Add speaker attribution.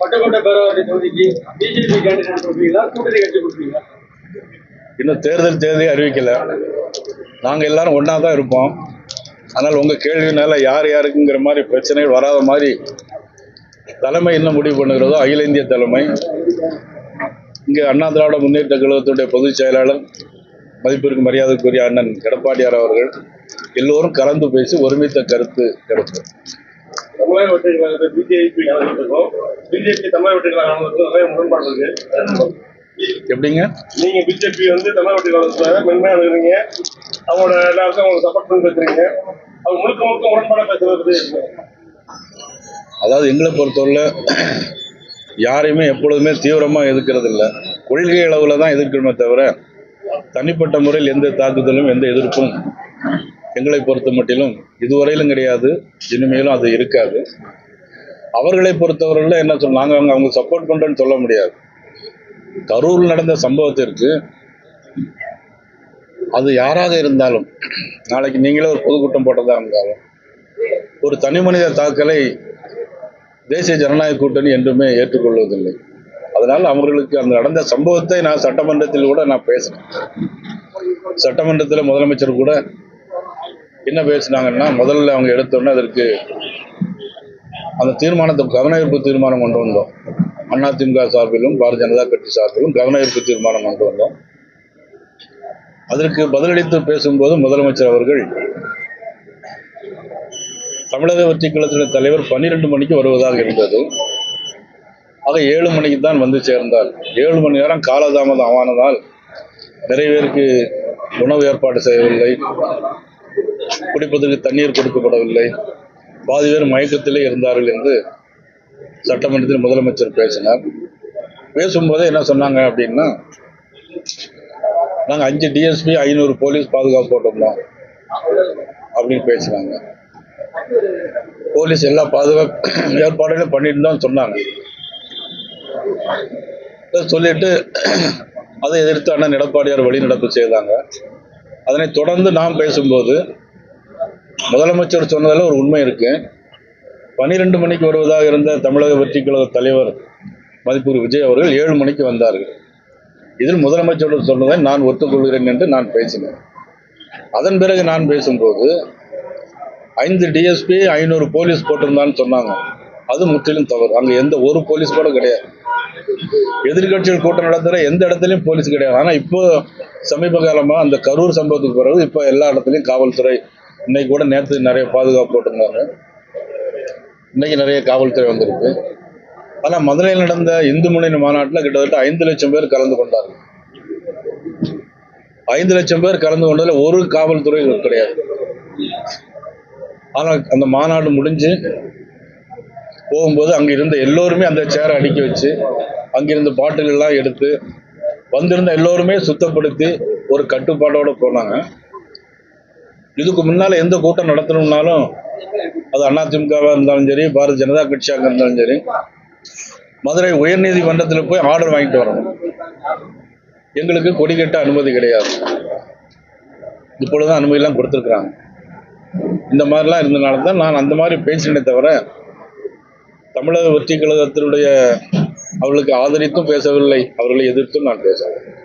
Speaker 1: பட்டுக்கோட்டை பேரவாசி தொகுதிக்கு BJP candidate கொடுப்பீங்களா? கூட்டணி கட்சி கொடுப்பீங்களா?
Speaker 2: இன்னும் தேர்தல் தேதி அறிவிக்கல. நாங்கள் எல்லாரும் ஒன்றா தான் இருப்போம். ஆனால் உங்கள் கேள்வினால யார் யாருக்குங்கிற மாதிரி பிரச்சனைகள் வராத மாதிரி தலைமை என்ன முடிவு பண்ணுகிறதோ அகில இந்திய தலைமை. இங்கே அண்ணா திராவிட முன்னேற்ற கழகத்துடைய பொதுச் செயலாளர் மதிப்பிற்கு மரியாதைக்குரிய அண்ணன் எடப்பாடியார் அவர்கள் எல்லோரும் கலந்து பேசி ஒருமித்த கருத்து கிடைக்கும்
Speaker 1: தமிழக வெற்றி கழகத்தை பிஜேபி கலந்துருக்கோம் பிஜேபி தமிழக வெற்றி கழகம் நிறைய முரண்பாடு இருக்கு.
Speaker 2: எப்படிங்க?
Speaker 1: நீங்க பிஜேபி வந்து தமிழக வெற்றி கழகத்துல மென்மையா இருக்கிறீங்க. அவங்களோட எல்லாருக்கும் அவங்க சப்போர்ட் பண்ணி பேசுறீங்க. அவங்க முழுக்க முழுக்க முரண்பாடா பேசுறது
Speaker 2: அதாவது எங்களை பொறுத்தவரை யாரையுமே எப்பொழுதுமே தீவிரமாக எதிர்க்கிறது இல்லை. கொள்கை அளவில் தான் எதிர்க்கணுமே தவிர தனிப்பட்ட முறையில் எந்த தாக்குதலும் எந்த எதிர்ப்பும் எங்களை பொறுத்த மட்டிலும் இதுவரையிலும் கிடையாது. இனிமேலும் அது இருக்காது. அவர்களை பொறுத்தவரையில் என்ன சொல் நாங்கள் அவங்க அவங்க சப்போர்ட் பண்ணுறோன்னு சொல்ல முடியாது. கரூரில் நடந்த சம்பவத்திற்கு அது யாராக இருந்தாலும் நாளைக்கு நீங்களே ஒரு பொதுக்கூட்டம் போட்டதா இருந்தாலும் ஒரு தனி மனித தாக்கலை தேசிய ஜனநாயக கூட்டணி என்றுமே ஏற்றுக்கொள்வதில்லை. அதனால் அவர்களுக்கு அந்த நடந்த சம்பவத்தை நான் சட்டமன்றத்தில் கூட நான் பேசினேன் சட்டமன்றத்தில் முதலமைச்சர் கூட என்ன பேசினாங்கன்னா முதல்ல அவங்க எடுத்தோடனே அதற்கு அந்த தீர்மானத்தை கவனஈர்ப்பு தீர்மானம் கொண்டு வந்தோம். அதிமுக சார்பிலும் பாரதிய ஜனதா கட்சி சார்பிலும் கவனஈர்ப்பு தீர்மானம் கொண்டு வந்தோம். அதற்கு பதிலளித்து பேசும்போது முதலமைச்சர் அவர்கள் தமிழக வெற்றி கழகத்தின் தலைவர் பன்னிரெண்டு மணிக்கு வருவதாக இருந்தது. ஆக ஏழு மணிக்கு தான் வந்து சேர்ந்தால் ஏழு மணி நேரம் காலதாமதம் ஆனதால் நிறைய பேருக்கு உணவு ஏற்பாடு செய்யவில்லை. குடிப்பதற்கு தண்ணீர் கொடுக்கப்படவில்லை. பாதி பேர் மயக்கத்திலே இருந்தார்கள் என்று சட்டமன்றத்தில் முதலமைச்சர் பேசினார். பேசும்போதே என்ன சொன்னாங்க அப்படின்னா நாங்கள் அஞ்சு டிஎஸ்பி ஐநூறு போலீஸ் பாதுகாப்பு போட்டிருந்தோம் அப்படின்னு பேசினாங்க. போலீஸ் எல்லா பாதுகாப்பு ஏற்பாடுகளும் பண்ணிட்டு தான் சொன்னாங்க சொல்லிட்டு அதை எதிர்த்து அண்ணன் எடப்பாடியார் வெளிநடப்பு செய்தாங்க. அதனை தொடர்ந்து நாம் பேசும்போது முதலமைச்சர் சொன்னதில் ஒரு உண்மை இருக்கு. பன்னிரெண்டு மணிக்கு வருவதாக இருந்த தமிழக வெற்றி கழக தலைவர் மதிப்பூர் விஜய் அவர்கள் ஏழு மணிக்கு வந்தார்கள். இதில் முதலமைச்சர் சொன்னதை நான் ஒத்துக்கொள்கிறேன் என்று நான் பேசினேன். அதன் பிறகு நான் பேசும்போது ஐந்து டிஎஸ்பி ஐநூறு போலீஸ் போட்டிருந்தான்னு சொன்னாங்க. அது முற்றிலும் தவறு. அங்கே எந்த ஒரு போலீஸ் கூட கிடையாது. எதிர்கட்சிகள் கூட்டம் நடத்துகிற எந்த இடத்துலையும் போலீஸ் கிடையாது. ஆனா இப்போ சமீப காலமா அந்த கரூர் சம்பவத்துக்கு பிறகு இப்போ எல்லா இடத்துலையும் காவல்துறை இன்னைக்கு கூட நேற்று நிறைய பாதுகாப்பு போட்டிருந்தாங்க. இன்னைக்கு நிறைய காவல்துறை வந்திருக்கு. ஆனா மதுரையில் நடந்த இந்து முன்னணி மாநாட்டில் கிட்டத்தட்ட ஐந்து லட்சம் பேர் கலந்து கொண்டார்கள். ஐந்து லட்சம் பேர் கலந்து கொண்டதுல ஒரு காவல்துறை கிடையாது. ஆனால் அந்த மாநாடு முடிஞ்சு போகும்போது அங்கே இருந்த எல்லோருமே அந்த சேரை அடுக்கி வச்சு அங்கிருந்த பாட்டில் எல்லாம் எடுத்து வந்திருந்த எல்லோருமே சுத்தப்படுத்தி ஒரு கட்டுப்பாட்டோடு போனாங்க. இதுக்கு முன்னால் எந்த கூட்டம் நடத்தணும்னாலும் அது அதிமுகவாக இருந்தாலும் சரி பாரதிய ஜனதா கட்சியாக இருந்தாலும் சரி மதுரை உயர்நீதிமன்றத்தில் போய் ஆர்டர் வாங்கிட்டு வரணும். எங்களுக்கு கொடி கட்ட அனுமதி கிடையாது. இப்பொழுது அனுமதியெல்லாம் கொடுத்துருக்குறாங்க. இந்த மாதிரிலாம் இருந்தனால தான் நான் அந்த மாதிரி பேசினே தவிர தமிழக வெற்றி கழகத்தினுடைய அவர்களுக்கு ஆதரித்தும் பேசவில்லை அவர்களை எதிர்த்தும் நான் பேசவில்லை.